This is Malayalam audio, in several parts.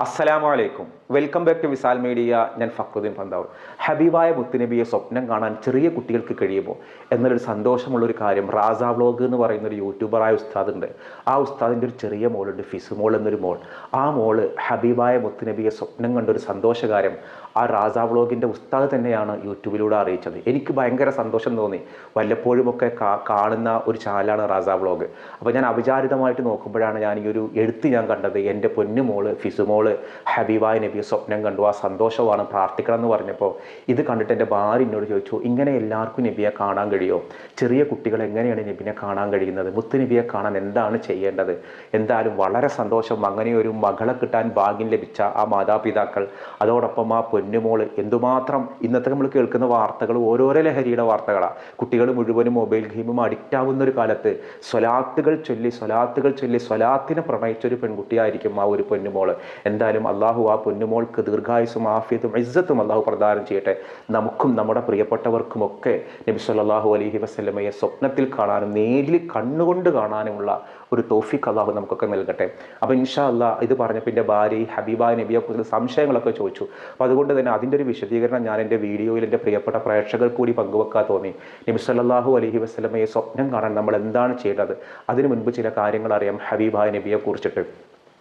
അസ്സലാമു അലൈക്കും welcome back to Visal media. ഞാൻ ഫക്രുദ്ദീൻ പന്താവ് ഹബീബായ മുത്തുനബിയെ സ്വപ്നം കാണാൻ ചെറിയ കുട്ടികൾക്ക് കഴിയുമോ എന്നൊരു സന്തോഷമുള്ളൊരു കാര്യം റാസ വ്ലോഗ് എന്ന് പറയുന്ന ഒരു യൂട്യൂബറായ ഉസ്താദ് ഉണ്ട് ആ ഉസ്താദിന്റെ ഒരു ചെറിയ മോളുണ്ട് ഫിസുമോൾ എന്നൊരു മോൾ. ആ മോൾ ഹബീബായ മുത്തുനബിയെ സ്വപ്നം കണ്ടൊരു സന്തോഷകാര്യം ആ റാസ വ്ലോഗിന്റെ ഉസ്താദ് തന്നെയാണ് യൂട്യൂബിലൂടെ അറിയിച്ചത്. എനിക്ക് ഭയങ്കര സന്തോഷം തോന്നി. വല്ലപ്പോഴുമൊക്കെ കാ കാണുന്ന ഒരു ചാനലാണ് റാസ വ്ലോഗ്. അപ്പോൾ ഞാൻ അവിചാരിതമായിട്ട് നോക്കുമ്പോഴാണ് ഞാൻ ഈ ഒരു എഴുത്ത് ഞാൻ കണ്ടത്. എന്റെ പൊന്നുമോൾ ഫിസുമോൾ ഹബീബായ നബി സ്വപ്നം കണ്ടു. ആ സന്തോഷമാണ് പ്രാർത്ഥിക്കണം എന്ന് പറഞ്ഞപ്പോൾ ഇത് കണ്ടിട്ട് എന്റെ ഭാര്യ എന്നോട് ചോദിച്ചു ഇങ്ങനെ എല്ലാവർക്കും നബിയെ കാണാൻ കഴിയുമോ ചെറിയ കുട്ടികൾ എങ്ങനെയാണ് നബിനെ കാണാൻ കഴിയുന്നത്? മുത്ത് നബിയെ കാണാൻ എന്താണ് ചെയ്യേണ്ടത്? എന്തായാലും വളരെ സന്തോഷം. അങ്ങനെ ഒരു മകളെ കിട്ടാൻ ഭാഗ്യം ലഭിച്ച ആ മാതാപിതാക്കൾ അതോടൊപ്പം ആ പൊന്നുമോൾ എന്തുമാത്രം ഇന്നത്തെ നമ്മൾ കേൾക്കുന്ന വാർത്തകൾ ഓരോരോ ലഹരിയുടെ വാർത്തകളാണ് കുട്ടികൾ മുഴുവനും മൊബൈൽ ഗെയിമും അഡിക്റ്റ് ആവുന്ന ഒരു കാലത്ത് സ്വലാത്തുകൾ ചൊല്ലി സ്വലാത്തുകൾ ചൊല്ലി സ്വലാത്തിനെ പ്രണയിച്ച ഒരു പെൺകുട്ടിയായിരിക്കും ആ ഒരു പൊന്നുമോൾ എന്തായാലും അള്ളാഹു ആ പൊന്നുമോൾക്ക് ദീർഘായുസും ആഫിയത്തും ഇസ്സത്തും അള്ളാഹു പ്രദാനം ചെയ്യട്ടെ. നമുക്കും നമ്മുടെ പ്രിയപ്പെട്ടവർക്കുമൊക്കെ നബി സല്ലല്ലാഹു അലൈഹി വസ്ലമയെ സ്വപ്നത്തിൽ കാണാനും നേരിൽ കണ്ണുകൊണ്ട് കാണാനുമുള്ള ഒരു തോഫിക്ക് അള്ളാഹു നമുക്കൊക്കെ നൽകട്ടെ. അപ്പോൾ ഇൻഷാ അല്ലാ ഇത് പറഞ്ഞപ്പോൾ എന്റെ ഭാര്യ ഈ ഹബീബ നബിയെ കുറിച്ച് സംശയങ്ങളൊക്കെ ചോദിച്ചു. അപ്പോൾ അതുകൊണ്ട് തന്നെ അതിന്റെ ഒരു വിശദീകരണം ഞാൻ എന്റെ വീഡിയോയിൽ എന്റെ പ്രിയപ്പെട്ട പ്രേക്ഷകർ കൂടി പങ്കുവെക്കാൻ തോന്നി. നബി സല്ലല്ലാഹു അലഹി വസ്ലമയെ സ്വപ്നം കാണാൻ നമ്മൾ എന്താണ് ചെയ്യേണ്ടത്? അതിനു മുൻപ് ചില കാര്യങ്ങൾ അറിയാം ഹബീബ നബിയെ കുറിച്ചിട്ട്.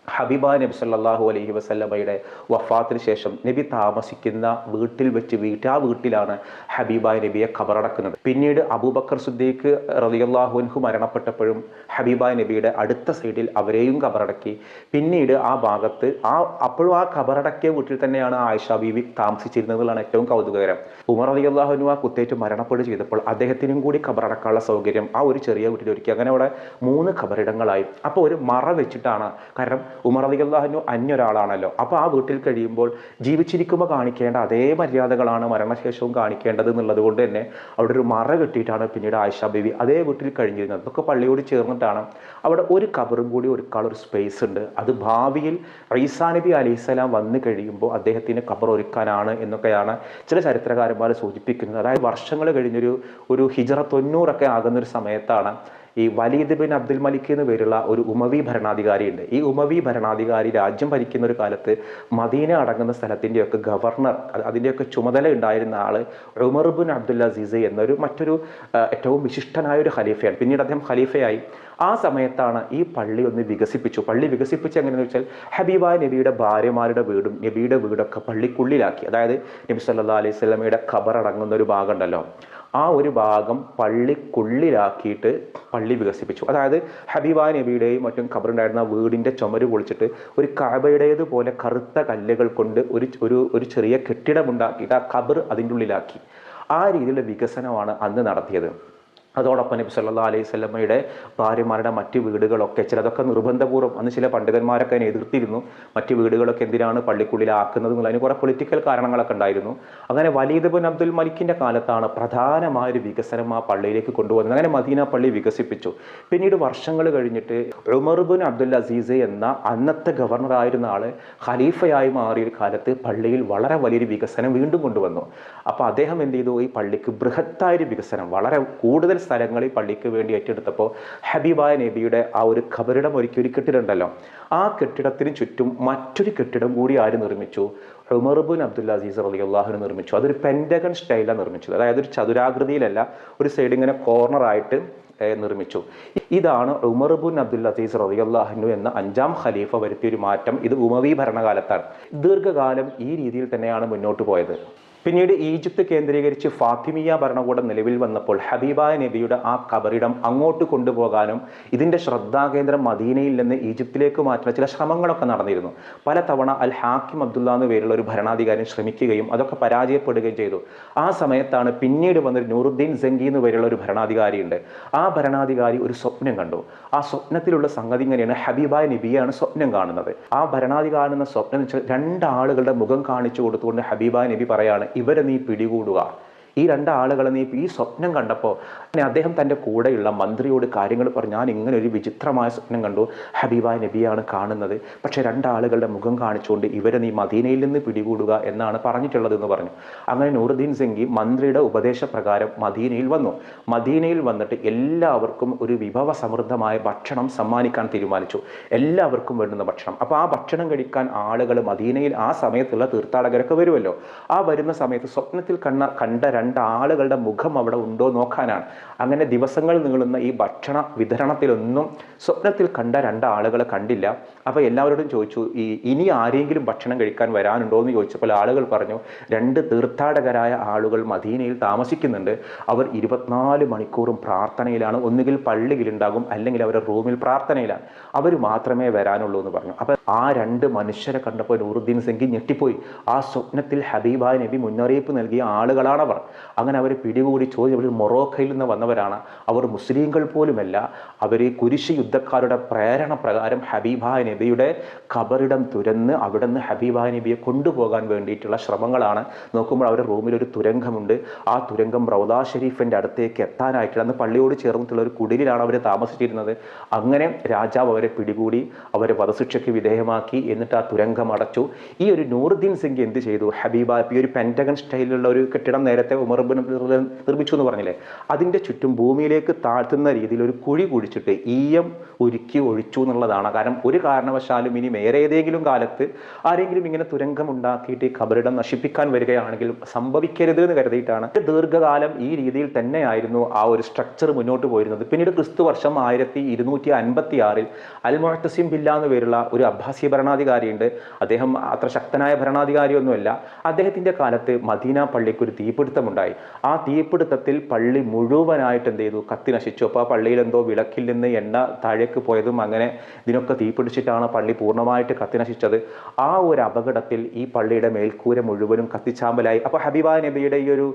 ഹബീബ നബി സല്ലാഹു അലൈഹി വസല്ലമയുടെ വഫാത്തിന് ശേഷം നബി താമസിക്കുന്ന വീട്ടിൽ വെച്ച് വീട്ട് ആ വീട്ടിലാണ് ഹബീബ നബിയെ ഖബറടക്കുന്നത് പിന്നീട് അബൂബക്കർ സുദ്ദീഖ് റളിയല്ലാഹു അൻഹു മരണപ്പെട്ടപ്പോഴും ഹബീബ നബിയുടെ അടുത്ത സൈഡിൽ അവരെയും ഖബറടക്കി പിന്നീട് ആ ഭാഗത്ത് ആ അപ്പോഴും ആ ഖബറടക്കിയ വീട്ടിൽ തന്നെയാണ് ആയിഷ ബീവി താമസിച്ചിരുന്നതാണ് ഏറ്റവും കൗതുകകരം. ഉമർ റളിയല്ലാഹു അൻഹു ആ കുത്തേറ്റ് മരണപ്പെടുക ചെയ്തപ്പോൾ അദ്ദേഹത്തിനും കൂടി ഖബറടക്കാനുള്ള സൗകര്യം ആ ഒരു ചെറിയ വീട്ടിൽ ഒരുക്കി. അങ്ങനെ അവിടെ മൂന്ന് ഖബറിടങ്ങളായി അപ്പോൾ ഒരു മറ വെച്ചിട്ടാണ്. കാരണം ഉമർ അലി അള്ളാഹനു അന്യൊരാളാണല്ലോ. അപ്പോൾ ആ വീട്ടിൽ കഴിയുമ്പോൾ ജീവിച്ചിരിക്കുമ്പോൾ കാണിക്കേണ്ട അതേ മര്യാദകളാണ് മരണശേഷവും കാണിക്കേണ്ടത് എന്നുള്ളത് കൊണ്ട് തന്നെ അവിടെ ഒരു മറ കെട്ടിയിട്ടാണ് പിന്നീട് ആയിഷ ബേബി അതേ വീട്ടിൽ കഴിഞ്ഞിരുന്നത്. അതൊക്കെ പള്ളിയോട് ചേർന്നിട്ടാണ്. അവിടെ ഒരു കബറും കൂടി ഒരുക്കാനുള്ള ഒരു സ്പേസ് ഉണ്ട്. അത് ഭാവിയിൽ റീസാ നബി അലൈഹിസ്സലാം വന്നു കഴിയുമ്പോൾ അദ്ദേഹത്തിന് കബർ ഒരുക്കാനാണ് എന്നൊക്കെയാണ് ചില ചരിത്രകാരന്മാർ സൂചിപ്പിക്കുന്നത്. അതായത് വർഷങ്ങൾ കഴിഞ്ഞൊരു ഒരു ഹിജറ തൊണ്ണൂറൊക്കെ ആകുന്ന ഒരു സമയത്താണ് ഈ വലീദ് ബിൻ അബ്ദുൽ മലിക് എന്ന് പേരുള്ള ഒരു ഉമവി ഭരണാധികാരി ഉണ്ട് ഈ ഉമവി ഭരണാധികാരി രാജ്യം ഭരിക്കുന്ന ഒരു കാലത്ത് മദീന അടങ്ങുന്ന സ്ഥലത്തിന്റെയൊക്കെ ഗവർണർ അതിന്റെയൊക്കെ ചുമതല ഉണ്ടായിരുന്ന ആൾ ഉമർ ബിൻ അബ്ദുൽ അസീസ് എന്നൊരു മറ്റൊരു ഏറ്റവും വിശിഷ്ടനായ ഒരു ഖലീഫയാണ്. പിന്നീട് അദ്ദേഹം ഖലീഫയായി. ആ സമയത്താണ് ഈ പള്ളി ഒന്ന് വികസിപ്പിച്ചു. പള്ളി വികസിപ്പിച്ച് എങ്ങനെയെന്ന് വെച്ചാൽ ഹബീബായ നബിയുടെ ഭാര്യമാരുടെ വീടും നബിയുടെ വീടൊക്കെ പള്ളിക്കുള്ളിലാക്കി. അതായത് നബി സല്ലാ അലൈഹി സ്വലമയുടെ ഖബർ അടങ്ങുന്ന ഒരു ഭാഗം ഉണ്ടല്ലോ ആ ഒരു ഭാഗം പള്ളിക്കുള്ളിലാക്കിയിട്ട് പള്ളി വികസിപ്പിച്ചു. അതായത് ഹബീബാ നബിയുടെയും മറ്റും ഖബറുണ്ടായിരുന്ന വീടിന്റെ ചുമര് പൊളിച്ചിട്ട് ഒരു കാബയുടേതുപോലെ കറുത്ത കല്ലുകൾ കൊണ്ട് ഒരു ഒരു ഒരു ചെറിയ കെട്ടിടമുണ്ടാക്കിയിട്ട് ആ ഖബർ അതിന്റെ ഉള്ളിലാക്കി. ആ രീതിയിലുള്ള വികസനമാണ് അന്ന് നടത്തിയത്. അതോടൊപ്പം നബി സല്ലാ അലൈഹി സ്വലമയുടെ ഭാര്യമാരുടെ മറ്റ് വീടുകളൊക്കെ ചിലതൊക്കെ നിർബന്ധപൂർവം അന്ന് ചില പണ്ഡിതന്മാരൊക്കെ അതിനെ എതിർത്തിരുന്നു. മറ്റ് വീടുകളൊക്കെ എന്തിനാണ് പള്ളിക്കുള്ളിലാക്കുന്നത് അതിന് കുറേ പൊളിറ്റിക്കൽ കാരണങ്ങളൊക്കെ ഉണ്ടായിരുന്നു. അങ്ങനെ വലീദ് ബിൻ അബ്ദുൽ മലിക്കിന്റെ കാലത്താണ് പ്രധാനമായൊരു വികസനം ആ പള്ളിയിലേക്ക് കൊണ്ടുവന്നത്. അങ്ങനെ മദീന പള്ളി വികസിപ്പിച്ചു. പിന്നീട് വർഷങ്ങൾ കഴിഞ്ഞിട്ട് ഉമർ ബിൻ അബ്ദുൽ അസീസ് എന്ന അന്നത്തെ ഗവർണറായിരുന്ന ആൾ ഖലീഫയായി മാറിയ കാലത്ത് പള്ളിയിൽ വളരെ വലിയൊരു വികസനം വീണ്ടും കൊണ്ടുവന്നു. അപ്പോൾ അദ്ദേഹം എന്ത് ചെയ്തു? ഈ പള്ളിക്ക് ബൃഹത്തായൊരു വികസനം വളരെ കൂടുതൽ സ്ഥലങ്ങൾ ഈ പള്ളിക്ക് വേണ്ടി ഏറ്റെടുത്തപ്പോൾ ഹബീബായ നബിയുടെ ആ ഒരു ഖബറിടം ഒരുക്കി ഒരു കെട്ടിടമുണ്ടല്ലോ. ആ കെട്ടിടത്തിന് ചുറ്റും മറ്റൊരു കെട്ടിടം കൂടി ആര് നിർമ്മിച്ചു? Umar bin Abdullah Aziz Ali അള്ളാഹുന് നിർമ്മിച്ചു. അതൊരു പെൻഡഗൺ സ്റ്റൈലാണ് നിർമ്മിച്ചത്. അതായത് ഒരു ചതുരാകൃതിയിലല്ല ഒരു സൈഡ് ഇങ്ങനെ കോർണറായിട്ട് നിർമ്മിച്ചു. ഇതാണ് ഉമർബുൻ അബ്ദുൽ അസീസ് റളിയല്ലാഹു എന്ന അഞ്ചാം ഖലീഫ വരുത്തിയ ഒരു മാറ്റം. ഇത് ഉമവി ഭരണകാലത്താണ്. ദീർഘകാലം ഈ രീതിയിൽ തന്നെയാണ് മുന്നോട്ട് പോയത്. പിന്നീട് ഈജിപ്ത് കേന്ദ്രീകരിച്ച് ഫാത്തിമിയ ഭരണകൂടം നിലവിൽ വന്നപ്പോൾ ഹബീബായ നബിയുടെ ആ കബറിടം അങ്ങോട്ട് കൊണ്ടുപോകാനും ഇതിന്റെ ശ്രദ്ധാകേന്ദ്രം മദീനയിൽ നിന്ന് ഈജിപ്തിലേക്ക് മാറ്റുന്ന ചില ശ്രമങ്ങളൊക്കെ നടന്നിരുന്നു. പല തവണ അൽ ഹാക്കിം അബ്ദുള്ള എന്ന പേരുള്ള ഒരു ഭരണാധികാരി ശ്രമിക്കുകയും അതൊക്കെ പരാജയപ്പെടുകയും ചെയ്തു. ആ സമയത്താണ് പിന്നീട് വന്നൊരു നൂറുദ്ദീൻ ജംഗി എന്ന് പേരുള്ള ഒരു ഭരണാധികാരിയുണ്ട്. ആ ഭരണാധികാരി ഒരു സ്വപ്നം കണ്ടു. ആ സ്വപ്നത്തിലുള്ള സംഗതി ഇങ്ങനെയാണ്. ഹബീബായ നബിയാണ് സ്വപ്നം കാണുന്നത്. ആ ഭരണാധികാരി എന്ന സ്വപ്നം രണ്ടാളുകളുടെ മുഖം കാണിച്ചു കൊടുത്തുകൊണ്ട് ഹബീബായ നബി പറയാണ് ഇവരെ നീ പിടികൂടുക. ഈ രണ്ട് ആളുകളെ നീ ഈ സ്വപ്നം കണ്ടപ്പോൾ പിന്നെ അദ്ദേഹം തന്റെ കൂടെയുള്ള മന്ത്രിയോട് കാര്യങ്ങൾ പറഞ്ഞു ഞാൻ ഇങ്ങനെ ഒരു വിചിത്രമായ സ്വപ്നം കണ്ടു. ഹബീബായ നബിയാണ് കാണുന്നത്. പക്ഷേ രണ്ടാളുകളുടെ മുഖം കാണിച്ചുകൊണ്ട് ഇവരെ നീ മദീനയിൽ നിന്ന് പിടികൂടുക എന്നാണ് പറഞ്ഞിട്ടുള്ളത് എന്ന് പറഞ്ഞു. അങ്ങനെ നൂറുദ്ദീൻ സിംഗി മന്ത്രിയുടെ ഉപദേശപ്രകാരം മദീനയിൽ വന്നു. മദീനയിൽ വന്നിട്ട് എല്ലാവർക്കും ഒരു വിഭവ സമൃദ്ധമായ ഭക്ഷണം സമ്മാനിക്കാൻ തീരുമാനിച്ചു. എല്ലാവർക്കും വേണ്ടുന്ന ഭക്ഷണം. അപ്പോൾ ആ ഭക്ഷണം കഴിക്കാൻ ആളുകൾ മദീനയിൽ ആ സമയത്തുള്ള തീർത്ഥാടകരൊക്കെ വരുമല്ലോ. ആ വരുന്ന സമയത്ത് സ്വപ്നത്തിൽ കണ്ട കണ്ട രണ്ട് ആളുകളുടെ മുഖം അവിടെ ഉണ്ടോ നോക്കാനാണ്. അങ്ങനെ ദിവസങ്ങൾ നീളുന്ന ഈ ഭക്ഷണ വിതരണത്തിലൊന്നും സ്വപ്നത്തിൽ കണ്ട രണ്ട് ആളുകളെ കണ്ടില്ല. അപ്പോൾ എല്ലാവരോടും ചോദിച്ചു ഈ ഇനി ആരെങ്കിലും ഭക്ഷണം കഴിക്കാൻ വരാനുണ്ടോ? എന്ന് ചോദിച്ചപ്പോൾ ആളുകൾ പറഞ്ഞു രണ്ട് തീർത്ഥാടകരായ ആളുകൾ മദീനയിൽ താമസിക്കുന്നുണ്ട്. അവർ ഇരുപത്തിനാല് മണിക്കൂറും പ്രാർത്ഥനയിലാണ്. ഒന്നുകിൽ പള്ളിയിലുണ്ടാകും അല്ലെങ്കിൽ അവരുടെ റൂമിൽ പ്രാർത്ഥനയിലാണ്. അവർ മാത്രമേ വരാനുള്ളൂ എന്ന് പറഞ്ഞു. അപ്പോൾ ആ രണ്ട് മനുഷ്യരെ കണ്ടപ്പോൾ നൂറുദ്ദീൻ സിംഗി ഞെട്ടിപ്പോയി. ആ സ്വപ്നത്തിൽ ഹബീബ നബി മുന്നറിയിപ്പ് നൽകിയ ആളുകളാണ് അവർ അങ്ങനെ അവർ പിടികൂടി ചോദ്യം അവർ മൊറോക്കയിൽ നിന്ന് വന്നവരാണ്. അവർ മുസ്ലിങ്ങൾ പോലുമല്ല. അവർ കുരിശ് യുദ്ധക്കാരുടെ പ്രേരണ പ്രകാരം ഹബീബ നബിയുടെ ഖബറിടം തുരന്ന് അവിടെ നിന്ന് ഹബീബ നബിയെ കൊണ്ടുപോകാൻ വേണ്ടിയിട്ടുള്ള ശ്രമങ്ങളാണ്. നോക്കുമ്പോൾ അവരുടെ റൂമിൽ ഒരു തുരങ്കമുണ്ട്. ആ തുരങ്കം റൗദാ ഷെരീഫിന്റെ അടുത്തേക്ക് എത്താനായിട്ടില്ല. അന്ന് പള്ളിയോട് ചേർന്നിട്ടുള്ള ഒരു കുടിലിലാണ് അവർ താമസിച്ചിരുന്നത്. അങ്ങനെ രാജാവ് അവരെ പിടികൂടി അവരെ വധശിക്ഷയ്ക്ക് വിധേയമാക്കി എന്നിട്ട് ആ തുരങ്കം അടച്ചു. ഈ ഒരു നൂറുദ്ദീൻ സിംഗ് എന്ത് ചെയ്തു? ഹബീബ ഈ ഒരു പെന്റഗൺ സ്റ്റൈലിലുള്ള ഒരു കെട്ടിടം നേരത്തെ ഉമർ ബിൻ അബ്ദുൽ നിർമ്മിച്ചു എന്ന് പറഞ്ഞില്ലേ? അതിന്റെ ചുറ്റും ഭൂമിയിലേക്ക് താഴ്ത്തുന്ന രീതിയിൽ ഒരു കുഴി കുഴിച്ചിട്ട് ഈയം ഒരുക്കി ഒഴിച്ചു എന്നുള്ളതാണ്. കാരണം ഒരു കാരണവശാലും ഇനി വേറെ ഏതെങ്കിലും കാലത്ത് ആരെങ്കിലും ഇങ്ങനെ തുരങ്കം ഉണ്ടാക്കിയിട്ട് ഈ ഖബറിടം നശിപ്പിക്കാൻ വരികയാണെങ്കിൽ സംഭവിക്കരുത് എന്ന് കരുതിയിട്ടാണ്. ദീർഘകാലം ഈ രീതിയിൽ തന്നെയായിരുന്നു ആ ഒരു സ്ട്രക്ചർ മുന്നോട്ട് പോയിരുന്നത്. പിന്നീട് ക്രിസ്തു വർഷം ആയിരത്തി ഇരുന്നൂറ്റി അൻപത്തി ആറിൽ അൽ ബില്ല എന്ന് പേരുള്ള ഒരു അബ്ബാസി ഭരണാധികാരിയുണ്ട്. അദ്ദേഹം അത്ര ശക്തനായ ഭരണാധികാരിയൊന്നുമല്ല. അദ്ദേഹത്തിന്റെ കാലത്ത് മദീന പള്ളിക്ക് ഒരു തീപിടുത്തമുണ്ടായി ആ തീപിടുത്തത്തിൽ പള്ളി മുഴുവനായിട്ട് എന്ത് ചെയ്തു? കത്തി നശിച്ചു. അപ്പോൾ ആ പള്ളിയിൽ എന്തോ വിളക്കിൽ നിന്ന് എണ്ണ താഴേക്ക് പോയതും അങ്ങനെ ഇതിനൊക്കെ തീപിടിച്ചിട്ടാണ് പള്ളി പൂർണമായിട്ട് കത്തി നശിച്ചത്. ആ ഒരു അപകടത്തിൽ ഈ പള്ളിയുടെ മേൽക്കൂര മുഴുവനും കത്തിച്ചാമ്പലായി. അപ്പോൾ ഹബീബ നബിയുടെ ഈ ഒരു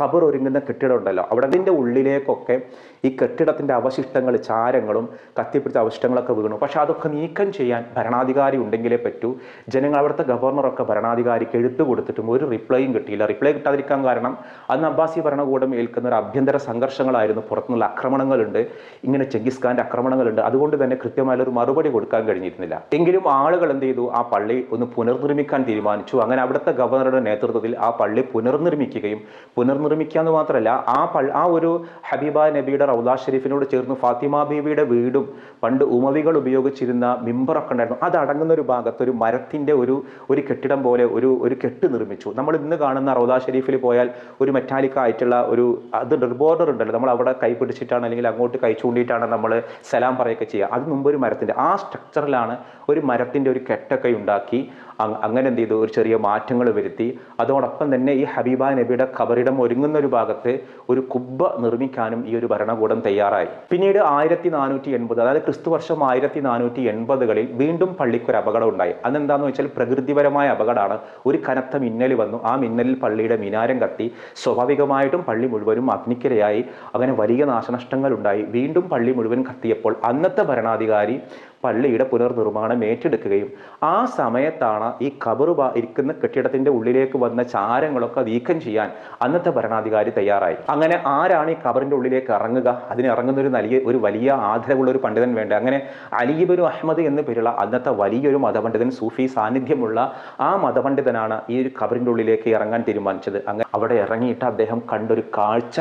ഖബർ ഒരുങ്ങുന്ന കെട്ടിടം ഉണ്ടല്ലോ. അവിടെ അതിന്റെ ഉള്ളിലേക്കൊക്കെ ഈ കെട്ടിടത്തിന്റെ അവശിഷ്ടങ്ങൾ ചാരങ്ങളും കത്തിപ്പിടിച്ച അവശിഷ്ടങ്ങളൊക്കെ വീണു. പക്ഷേ അതൊക്കെ നീക്കം ചെയ്യാൻ ഭരണാധികാരി ഉണ്ടെങ്കിലേ പറ്റൂ. ജനങ്ങൾ അവിടുത്തെ ഗവർണറൊക്കെ ഭരണാധികാരിക്ക് എഴുത്തു കൊടുത്തിട്ടും ഒരു റിപ്ലൈയും കിട്ടിയില്ല. റിപ്ലൈ കിട്ടാതിരിക്കാൻ കാരണം അന്ന് അബ്ബാസി ഭരണകൂടം ഏൽക്കുന്ന ഒരു ആഭ്യന്തര സംഘർഷങ്ങളായിരുന്നു. പുറത്തുനിന്നുള്ള ആക്രമണങ്ങളുണ്ട്. ഇങ്ങനെ ചെങ്കിസ് ഖാന്റെ ആക്രമണങ്ങളുണ്ട്. അതുകൊണ്ട് തന്നെ കൃത്യമായ ഒരു മറുപടി കൊടുക്കാൻ കഴിഞ്ഞിരുന്നില്ല. എങ്കിലും ആളുകൾ എന്ത് ചെയ്തു? ആ പള്ളി ഒന്ന് പുനർനിർമ്മിക്കാൻ തീരുമാനിച്ചു. അങ്ങനെ അവിടുത്തെ ഗവർണറുടെ നേതൃത്വത്തിൽ ആ പള്ളി പുനർനിർമ്മിക്കുകയും പുനർനിർമ്മിക്കുക എന്ന് മാത്രമല്ല ആ പള്ളി ആ ഒരു ഹബീബ നബിയുടെ റൗദാ ഷെരീഫിനോട് ചേർന്ന് ഫാത്തിമ ബീവിയുടെ വീടും പണ്ട് ഉമവികൾ ഉപയോഗിച്ചിരുന്ന മിമ്പറൊക്കെ ഉണ്ടായിരുന്നു. അതടങ്ങുന്ന ഒരു ഭാഗത്ത് ഒരു മരത്തിന്റെ ഒരു ഒരു കെട്ടിടം പോലെ ഒരു ഒരു കെട്ട് നിർമ്മിച്ചു. നമ്മൾ ഇന്ന് കാണുന്ന റൗദാ ഷെരീഫിൽ പോയാൽ ഒരു മെറ്റാലിക് ആയിട്ടുള്ള ഒരു അത് ബോർഡർ ഉണ്ടല്ലോ. നമ്മൾ അവിടെ കൈ പിടിച്ചിട്ടാണ് അല്ലെങ്കിൽ അങ്ങോട്ട് കൈ ചൂണ്ടിയിട്ടാണ് നമ്മൾ സലാം പറയൊക്കെ ചെയ്യുക. അത് മുമ്പ് ഒരു മരത്തിന്റെ ആ സ്ട്രക്ചറിലാണ് ഒരു മരത്തിന്റെ ഒരു കെട്ടൊക്കെ ഉണ്ടാക്കി അങ്ങനെ എന്ത് ചെയ്തു? ഒരു ചെറിയ മാറ്റങ്ങൾ വരുത്തി. അതോടൊപ്പം തന്നെ ഈ ഹബീബ നബിയുടെ ഖബറിടം ഒരുങ്ങുന്ന ഒരു ഭാഗത്ത് ഒരു കുബ്ബ നിർമ്മിക്കാനും ഈ ഒരു ഭരണകൂടം തയ്യാറായി. പിന്നീട് ആയിരത്തി നാനൂറ്റി എൺപത് അതായത് ക്രിസ്തു വർഷം ആയിരത്തി നാനൂറ്റി എൺപതുകളിൽ വീണ്ടും പള്ളിക്കൊരു അപകടം ഉണ്ടായി. അതെന്താന്ന് വെച്ചാൽ പ്രകൃതിപരമായ അപകടമാണ്. ഒരു കനത്ത മിന്നൽ വന്നു. ആ മിന്നലിൽ പള്ളിയുടെ മിനാരം കത്തി. സ്വാഭാവികമായിട്ടും പള്ളി മുഴുവനും അഗ്നിക്കിരയായി. അങ്ങനെ വലിയ നാശനഷ്ടങ്ങൾ ഉണ്ടായി വീണ്ടും പള്ളി മുഴുവൻ കത്തിയപ്പോൾ അന്നത്തെ ഭരണാധികാരി പള്ളിയുടെ പുനർനിർമ്മാണം ഏറ്റെടുക്കുകയും ആ സമയത്താണ് ഈ കബറു ഇരിക്കുന്ന കെട്ടിടത്തിന്റെ ഉള്ളിലേക്ക് വന്ന ചാരങ്ങളൊക്കെ നീക്കം ചെയ്യാൻ അന്നത്തെ ഭരണാധികാരി തയ്യാറായി. അങ്ങനെ ആരാണ് ഈ ഖബറിന്റെ ഉള്ളിലേക്ക് ഇറങ്ങുക? അതിന് ഇറങ്ങുന്ന ഒരു വലിയ ഒരു വലിയ ആദരവുള്ള ഒരു പണ്ഡിതൻ വേണ്ട? അങ്ങനെ അലീബനു അഹമ്മദ് എന്ന് പേരുള്ള അന്നത്തെ വലിയൊരു മതപണ്ഡിതൻ സൂഫി സാന്നിധ്യമുള്ള ആ മതപണ്ഡിതനാണ് ഈ ഒരു ഖബറിന്റെ ഉള്ളിലേക്ക് ഇറങ്ങാൻ തീരുമാനിച്ചത്. അങ്ങനെ അവിടെ ഇറങ്ങിയിട്ട് അദ്ദേഹം കണ്ടൊരു കാഴ്ച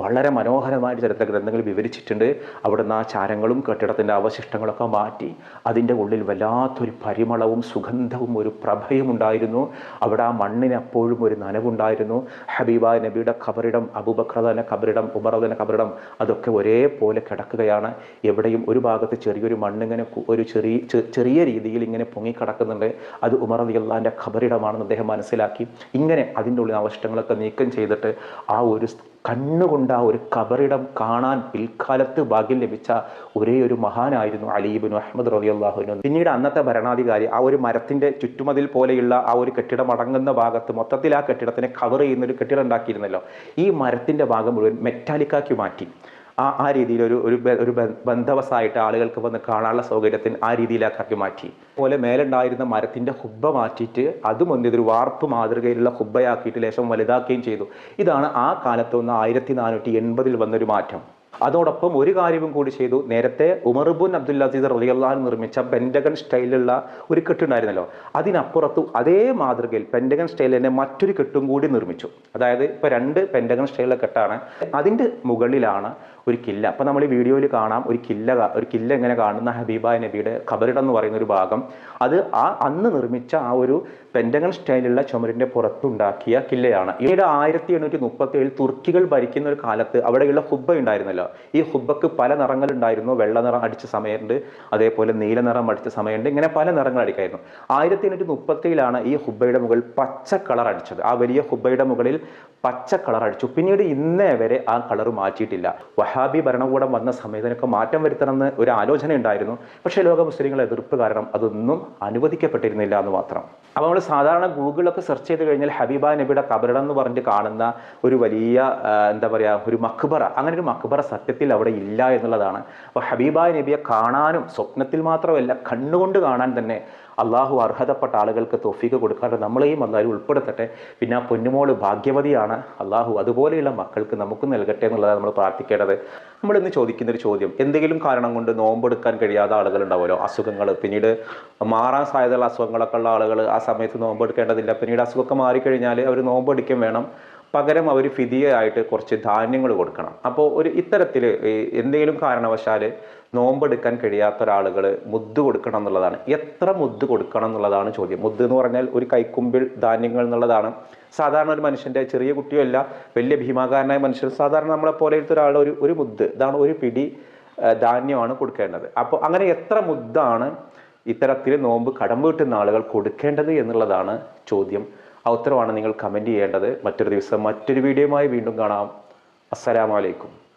വളരെ മനോഹരമായിട്ട് ചരിത്ര ഗ്രന്ഥങ്ങൾ വിവരിച്ചിട്ടുണ്ട്. അവിടുന്ന് ആ ചാരങ്ങളും കെട്ടിടത്തിന്റെ അവശിഷ്ടങ്ങളൊക്കെ മാറ്റി അതിന്റെ ഉള്ളിൽ വല്ലാത്തൊരു പരിമളവും സുഗന്ധവും ഒരു പ്രഭയും ഉണ്ടായിരുന്നു. അവിടെ ആ മണ്ണിന് അപ്പോഴും ഒരു നനവുണ്ടായിരുന്നു. ഹബീബ നബിയുടെ ഖബറിടം അബുബക്രതന ഖബറിടം ഉമറദന ഖബറിടം അതൊക്കെ ഒരേപോലെ കിടക്കുകയാണ്. എവിടെയും ഒരു ഭാഗത്ത് ചെറിയൊരു മണ്ണിങ്ങനെ ഒരു ചെറിയ ചെറിയ രീതിയിൽ ഇങ്ങനെ പൊങ്ങിക്കിടക്കുന്നുണ്ട്. അത് ഉമർ അലി അള്ളാന്റെ ഖബറിടമാണെന്ന് അദ്ദേഹം മനസ്സിലാക്കി. ഇങ്ങനെ അതിന്റെ ഉള്ളിൽ അവശിഷ്ടങ്ങളൊക്കെ നീക്കം ചെയ്തിട്ട് ആ ഒരു കണ്ണുകൊണ്ട് ആ ഒരു കബറിടം കാണാൻ പിൽക്കാലത്ത് ഭാഗ്യം ലഭിച്ച ഒരേ ഒരു മഹാനായിരുന്നു അലീബിൻ അഹമ്മദ് റബി അള്ളാഹുനു പിന്നീട് അന്നത്തെ ഭരണാധികാരി ആ ഒരു മരത്തിന്റെ ചുറ്റുമതിൽ പോലെയുള്ള ആ ഒരു കെട്ടിടം അടങ്ങുന്ന ഭാഗത്ത് മൊത്തത്തിൽ ആ കെട്ടിടത്തിനെ കവർ ചെയ്യുന്ന ഒരു കെട്ടിടം ഉണ്ടാക്കിയിരുന്നല്ലോ. ഈ മരത്തിന്റെ ഭാഗം മുഴുവൻ മെറ്റാലിക്കാക്കി മാറ്റി. ആ ആ രീതിയിൽ ഒരു ഒരു ഒരു ബന്ധവസായിട്ട് ആളുകൾക്ക് വന്ന് കാണാനുള്ള സൗകര്യത്തിന് ആ രീതിയിലാക്കി മാറ്റി അതുപോലെ മേലുണ്ടായിരുന്ന മരത്തിന്റെ ഹുബ്ബ മാറ്റിയിട്ട് അതും? ഒരു വാർപ്പ് മാതൃകയിലുള്ള ഹുബ്ബയാക്കിയിട്ട് ലേശം വലുതാക്കുകയും ചെയ്തു ഇതാണ് ആ കാലത്ത് ഒന്ന് ആയിരത്തി നാനൂറ്റി എൺപതിൽ വന്നൊരു മാറ്റം അതോടൊപ്പം ഒരു കാര്യവും കൂടി ചെയ്തു. നേരത്തെ ഉമർബുൻ അബ്ദുൽ അസീസ് റളിയല്ലാഹു നിർമ്മിച്ച പെൻഡഗൺ സ്റ്റൈലുള്ള ഒരു കെട്ടുണ്ടായിരുന്നല്ലോ. അതിനപ്പുറത്തു അതേ മാതൃകയിൽ പെൻഡഗൺ സ്റ്റൈലിൽ തന്നെ മറ്റൊരു കെട്ടും കൂടി നിർമ്മിച്ചു. അതായത് ഇപ്പൊ രണ്ട് പെൻഡഗൺ സ്റ്റൈലിലെ കെട്ടാണ്. അതിന്റെ മുകളിലാണ് ഒരു കില്ല. അപ്പോൾ നമ്മൾ ഈ വീഡിയോയിൽ കാണാം ഒരു കില്ല ഒരു കില്ല എങ്ങനെ കാണുന്ന ഹബീബ നബിയുടെ ഖബറിടം എന്ന് പറയുന്ന ഒരു ഭാഗം. അത് ആ അന്ന് നിർമ്മിച്ച ആ ഒരു പെൻഡഗൺ സ്റ്റൈലുള്ള ചുമരിന്റെ പുറത്തുണ്ടാക്കിയ കില്ലയാണ്. ഈയിടെ ആയിരത്തി എണ്ണൂറ്റി മുപ്പത്തി ഏഴിൽ തുർക്കികൾ ഭരിക്കുന്ന ഒരു കാലത്ത് അവിടെയുള്ള ഹുബ്ബ ഉണ്ടായിരുന്നല്ലോ. ഈ ഹുബക്ക് പല നിറങ്ങളുണ്ടായിരുന്നു. വെള്ള നിറം അടിച്ച സമയമുണ്ട്. അതേപോലെ നീല നിറം അടിച്ച സമയമുണ്ട്. ഇങ്ങനെ പല നിറങ്ങൾ അടിക്കായിരുന്നു. ആയിരത്തി എണ്ണൂറ്റി മുപ്പത്തിയിലാണ് ഈ ഹുബയുടെ മുകളിൽ പച്ച കളർ അടിച്ചത്. ആ വലിയ ഹുബയുടെ മുകളിൽ പച്ച കളർ അടിച്ചു. പിന്നീട് ഇന്നേ വരെ ആ കളർ മാറ്റിയിട്ടില്ല. വഹാബി ഭരണകൂടം വന്ന സമയത്തിനൊക്കെ മാറ്റം വരുത്തണമെന്ന് ഒരു ആലോചന ഉണ്ടായിരുന്നു. പക്ഷേ ലോക മുസ്ലിങ്ങളെ എതിർപ്പ് കാരണം അതൊന്നും അനുവദിക്കപ്പെട്ടിരുന്നില്ല എന്ന് മാത്രം. അപ്പോൾ നമ്മൾ സാധാരണ ഗൂഗിളൊക്കെ സെർച്ച് ചെയ്ത് കഴിഞ്ഞാൽ ഹബീബ നബിയുടെ കബറിടം എന്ന് പറഞ്ഞിട്ട് കാണുന്ന ഒരു വലിയ എന്താ പറയുക ഒരു മക്ബറ. അങ്ങനെ ഒരു മക്ബറ സത്യത്തിൽ അവിടെ ഇല്ല എന്നുള്ളതാണ്. അപ്പോൾ ഹബീബായ നബിയെ കാണാനും സ്വപ്നത്തിൽ മാത്രമല്ല കണ്ണുകൊണ്ട് കാണാൻ തന്നെ അള്ളാഹു അർഹതപ്പെട്ട ആളുകൾക്ക് തൊഫീക്ക് കൊടുക്കാറുണ്ട് നമ്മളെയും അള്ളാഹു ഉൾപ്പെടുത്തട്ടെ. പിന്നെ ആ പൊന്നുമോൾ ഭാഗ്യവതിയാണ്. അള്ളാഹു അതുപോലെയുള്ള മക്കൾക്ക് നമുക്ക് നൽകട്ടെ എന്നുള്ളതാണ് നമ്മൾ പ്രാർത്ഥിക്കേണ്ടത്. നമ്മൾ ഇന്ന് ചോദിക്കുന്ന ഒരു ചോദ്യം. എന്തെങ്കിലും കാരണം കൊണ്ട് നോമ്പെടുക്കാൻ കഴിയാത്ത ആളുകൾ ഉണ്ടാവുമല്ലോ? അസുഖങ്ങൾ. പിന്നീട് മാറാൻ സാധ്യതയുള്ള അസുഖങ്ങളൊക്കെ ഉള്ള ആളുകൾ ആ സമയത്ത് നോമ്പെടുക്കേണ്ടതില്ല. പിന്നീട് അസുഖമൊക്കെ മാറിക്കഴിഞ്ഞാൽ അവർ നോമ്പെടുക്കുകയും വേണം. പകരം അവർ ഫിതിയായിട്ട് കുറച്ച് ധാന്യങ്ങൾ കൊടുക്കണം. അപ്പോൾ ഒരു ഇത്തരത്തിൽ എന്തെങ്കിലും കാരണവശാൽ നോമ്പെടുക്കാൻ കഴിയാത്ത ഒരാളുകൾ മുദ്ദ് കൊടുക്കണം എന്നുള്ളതാണ്. എത്ര മുദ്ദ് കൊടുക്കണം എന്നുള്ളതാണ് ചോദ്യം. മുദ്ദ് എന്ന് പറഞ്ഞാൽ ഒരു കൈക്കുമ്പിൾ ധാന്യങ്ങൾ എന്നുള്ളതാണ്. സാധാരണ ഒരു മനുഷ്യന്റെ ചെറിയ കുട്ടിയോ അല്ല വലിയ ഭീമാകാരനായ മനുഷ്യർ സാധാരണ നമ്മളെ പോലെത്തെ ഒരാൾ ഒരു ഒരു മുദ്ദ് ഇതാണ് ഒരു പിടി ധാന്യമാണ് കൊടുക്കേണ്ടത്. അപ്പോൾ അങ്ങനെ എത്ര മുദ്ദാണ് ഇത്തരത്തിൽ നോമ്പ് കടമ്പ് വീട്ടുന്ന ആളുകൾ കൊടുക്കേണ്ടത് എന്നുള്ളതാണ് ചോദ്യം. ആ ഉത്തരവാണ് നിങ്ങൾ കമന്റ് ചെയ്യേണ്ടത്. മറ്റൊരു ദിവസം മറ്റൊരു വീഡിയോയുമായി വീണ്ടും കാണാം. അസ്സലാമലൈക്കും